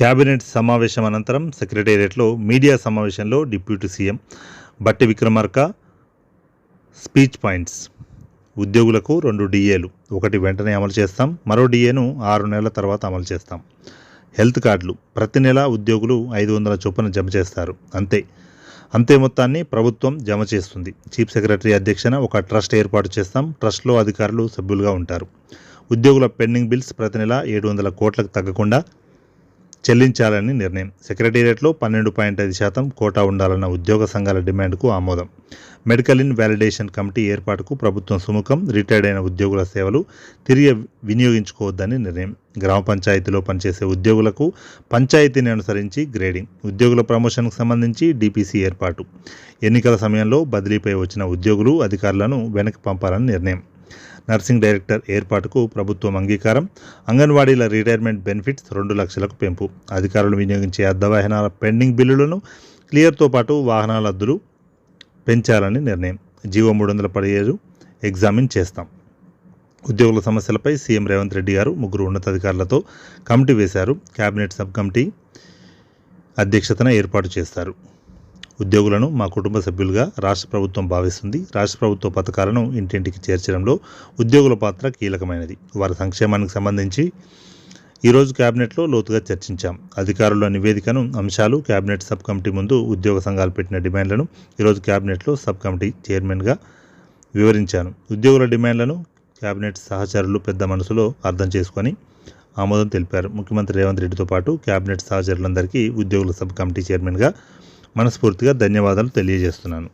Cabinet సమావేశం అనంతరం సెక్రటేరియట్లో మీడియా సమావేశంలో డిప్యూటీ సీఎం బట్టి విక్రమార్క స్పీచ్ పాయింట్స్. ఉద్యోగులకు రెండు డిఏలు. ఒకటి వెంటనే అమలు చేస్తాం. మరో డిఏను ఆరు నెలల తర్వాత అమలు చేస్తాం. హెల్త్ కార్డులు. ప్రతి నెల ఉద్యోగులు ఐదు వందల చొప్పున జమ చేస్తారు. అంతే. అంతే మొత్తాన్ని ప్రభుత్వం జమ చేస్తుంది. చీఫ్ సెక్రటరీ అధ్యక్షన ఒక ట్రస్ట్ ఏర్పాటు చేస్తాం. ట్రస్ట్లో అధికారులు సభ్యులుగా ఉంటారు. ఉద్యోగుల పెండింగ్ బిల్స్ ప్రతి నెల ఏడు వందల కోట్లకు తగ్గకుండా చెల్లించాలని నిర్ణయం. సెక్రటేరియట్లో పన్నెండు పాయింట్ ఐదు శాతం కోటా ఉండాలన్న ఉద్యోగ సంఘాల డిమాండ్కు ఆమోదం. మెడికల్ ఇన్ వ్యాలిడేషన్ కమిటీ ఏర్పాటుకు ప్రభుత్వం సుముఖం. రిటైర్డ్ అయిన ఉద్యోగుల సేవలు తిరిగి వినియోగించుకోవద్దని నిర్ణయం. గ్రామ పంచాయతీలో పనిచేసే ఉద్యోగులకు పంచాయతీని అనుసరించి గ్రేడింగ్. ఉద్యోగుల ప్రమోషన్కు సంబంధించి డిపిసి ఏర్పాటు. ఎన్నికల సమయంలో బదిలీపై వచ్చిన ఉద్యోగులు అధికారులను వెనక్కి పంపాలని నిర్ణయం. నర్సింగ్ డైరెక్టర్ ఏర్పాటుకు ప్రభుత్వం అంగీకారం. అంగన్వాడీల రిటైర్మెంట్ బెనిఫిట్స్ రెండు లక్షలకు పెంపు. అధికారులు వినియోగించే అర్ధవాహనాల పెండింగ్ బిల్లులను క్లియర్తో పాటు వాహనాల అద్దులు పెంచాలని నిర్ణయం. జీవో మూడు వందల పదిహేడు ఎగ్జామిన్ చేస్తాం. ఉద్యోగుల సమస్యలపై సీఎం రేవంత్ రెడ్డి గారు ముగ్గురు ఉన్నతాధికారులతో కమిటీ వేశారు. కేబినెట్ సబ్ కమిటీ అధ్యక్షతన ఏర్పాటు చేస్తారు. ఉద్యోగులను మా కుటుంబ సభ్యులుగా రాష్ట్ర ప్రభుత్వం భావిస్తుంది. రాష్ట్ర ప్రభుత్వ పథకాలను ఇంటింటికి చేర్చడంలో ఉద్యోగుల పాత్ర కీలకమైనది. వారి సంక్షేమానికి సంబంధించి ఈరోజు కేబినెట్లో లోతుగా చర్చించాం. అధికారుల నివేదికను అంశాలు కేబినెట్ సబ్ కమిటీ ముందు ఉద్యోగ సంఘాలు పెట్టిన డిమాండ్లను ఈరోజు కేబినెట్లో సబ్ కమిటీ చైర్మన్గా వివరించాను. ఉద్యోగుల డిమాండ్లను కేబినెట్ సహచరులు పెద్ద మనసులో అర్థం చేసుకొని ఆమోదం తెలిపారు. ముఖ్యమంత్రి రేవంత్ రెడ్డితో పాటు కేబినెట్ సహచరులందరికీ ఉద్యోగుల సబ్ కమిటీ చైర్మన్గా మనస్ఫూర్తిగా ధన్యవాదాలు తెలియజేస్తున్నాను.